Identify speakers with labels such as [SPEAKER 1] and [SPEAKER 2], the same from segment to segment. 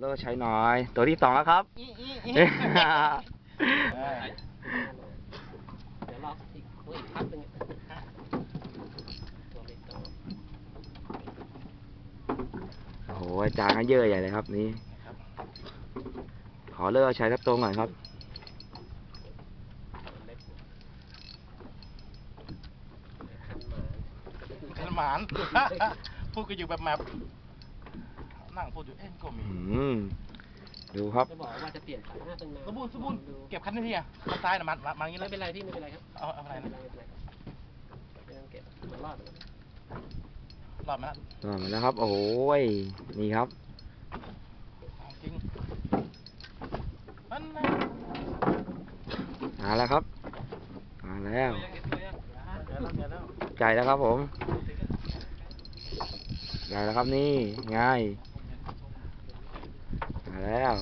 [SPEAKER 1] เลิกใช้น้อย ตัวที่สองแล้วครับ เดี๋
[SPEAKER 2] ยวรออีกอีกพักหนึ่ง
[SPEAKER 1] โอ้โหอาจารย์ก็เยอะใหญ่เลยครับนี่ขอเลิกใช้ทับตรงก่อนครับ
[SPEAKER 3] ขันหมานพูดกันอยู่แบบแมป นั่งพูดอยู่เอ๊ะก็มี
[SPEAKER 1] อืมดูครับ
[SPEAKER 2] จะบอกว่าจะเปลี่ยนสายหน้าตั้งนาน
[SPEAKER 3] สมบูรณ์สมบูรณ์
[SPEAKER 2] ดู
[SPEAKER 3] เก็บคันนี้ทีอะคันซ้ายนะมันมาอย่างนี้เล
[SPEAKER 2] ไม่
[SPEAKER 3] ย
[SPEAKER 2] เป็นไรพี่ไม่เป็นไรครับ
[SPEAKER 3] เอาเอาอะไร
[SPEAKER 2] ไม่
[SPEAKER 3] นะ
[SPEAKER 2] เป็นไรไม่เป็นไรไม่ต้องเก็บมันรอด
[SPEAKER 3] รอดไหมล่ะ
[SPEAKER 1] ต่อมาแล้วครับ โอ้ยนี่ครับ
[SPEAKER 3] ของจริงมันนะ
[SPEAKER 1] มาแล้วครับ มาแล้ว
[SPEAKER 3] เดี๋ยวแล้วเดี๋ยวแล้ว
[SPEAKER 1] ไก่แล้วครับผมไก่แล้วครับนี่ง่ายมา แล้ว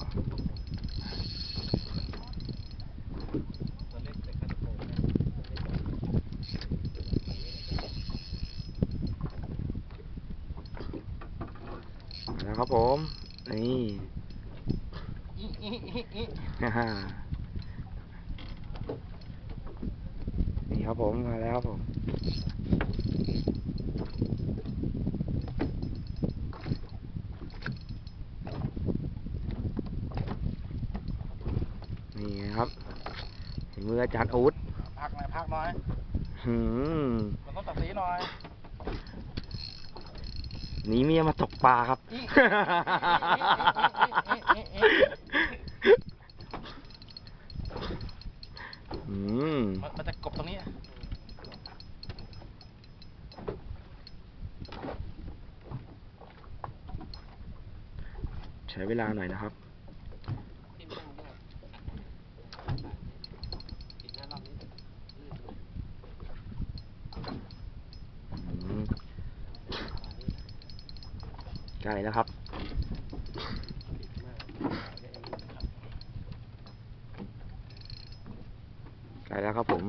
[SPEAKER 2] นะ
[SPEAKER 1] ครับผม นี่นี่ครับผม มาแล้วครับผม นี่ไงครับเห็นมืออาจารย์อูด
[SPEAKER 3] พักหน่อยพักหน่อย
[SPEAKER 1] หืม
[SPEAKER 3] มันต้องตัดสีหน่อย
[SPEAKER 1] หนีเมียมาตกปลาครับ
[SPEAKER 3] อีอีอีอีอีอี
[SPEAKER 1] อืม
[SPEAKER 3] มันมันจะกบตรงนี้
[SPEAKER 1] ใช้เวลาหน่อยนะครับ
[SPEAKER 2] ที่มันยากปิดหน้ารอบนี้ลื่นเลย
[SPEAKER 1] อืม
[SPEAKER 2] ตอนนี้
[SPEAKER 1] ใกล้แล้วครับ
[SPEAKER 2] ไดมาก
[SPEAKER 1] ใกล้แล้วครับผม